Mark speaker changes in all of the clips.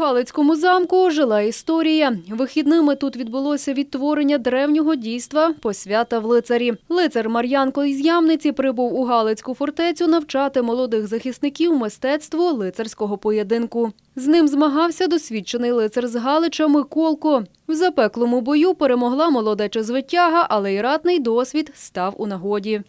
Speaker 1: Галицькому замку жила історія. Вихідними тут відбулося відтворення древнього дійства посвята в лицарі. Лицар Мар'янко із Ямниці прибув у Галицьку фортецю навчати молодих захисників мистецтву лицарського поєдинку. З ним змагався досвідчений лицар з Галича Миколко. В запеклому бою перемогла молодеча звитяга, але й ратний досвід став у нагоді.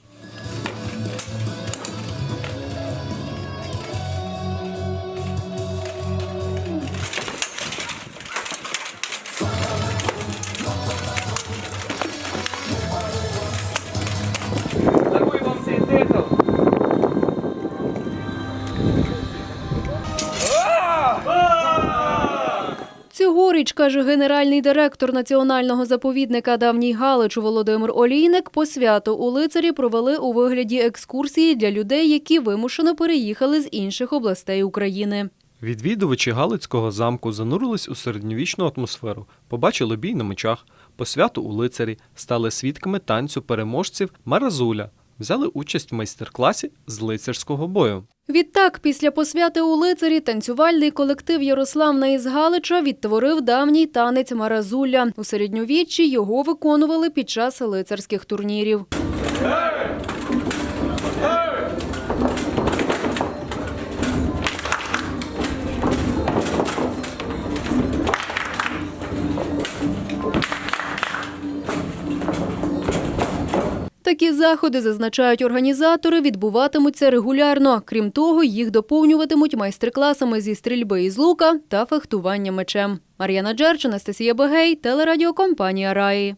Speaker 1: Цьогоріч, каже генеральний директор національного заповідника Давній Галич Володимир Олійник, посвято у лицарі провели у вигляді екскурсії для людей, які вимушено переїхали з інших областей України.
Speaker 2: Відвідувачі Галицького замку занурились у середньовічну атмосферу, побачили бій на мечах, посвяту у лицарі, стали свідками танцю переможців Маразуля, взяли участь в майстер-класі з лицарського бою.
Speaker 1: Відтак, після посвяти у лицарі, танцювальний колектив Ярославна із Галича відтворив давній танець Маразулля. У середньовіччі його виконували під час лицарських турнірів. Такі заходи, зазначають організатори, відбуватимуться регулярно. Крім того, їх доповнюватимуть майстер-класами зі стрільби із лука та фехтування мечем. Мар'яна Джерч, Анастасія Бегей, телерадіокомпанія Раї.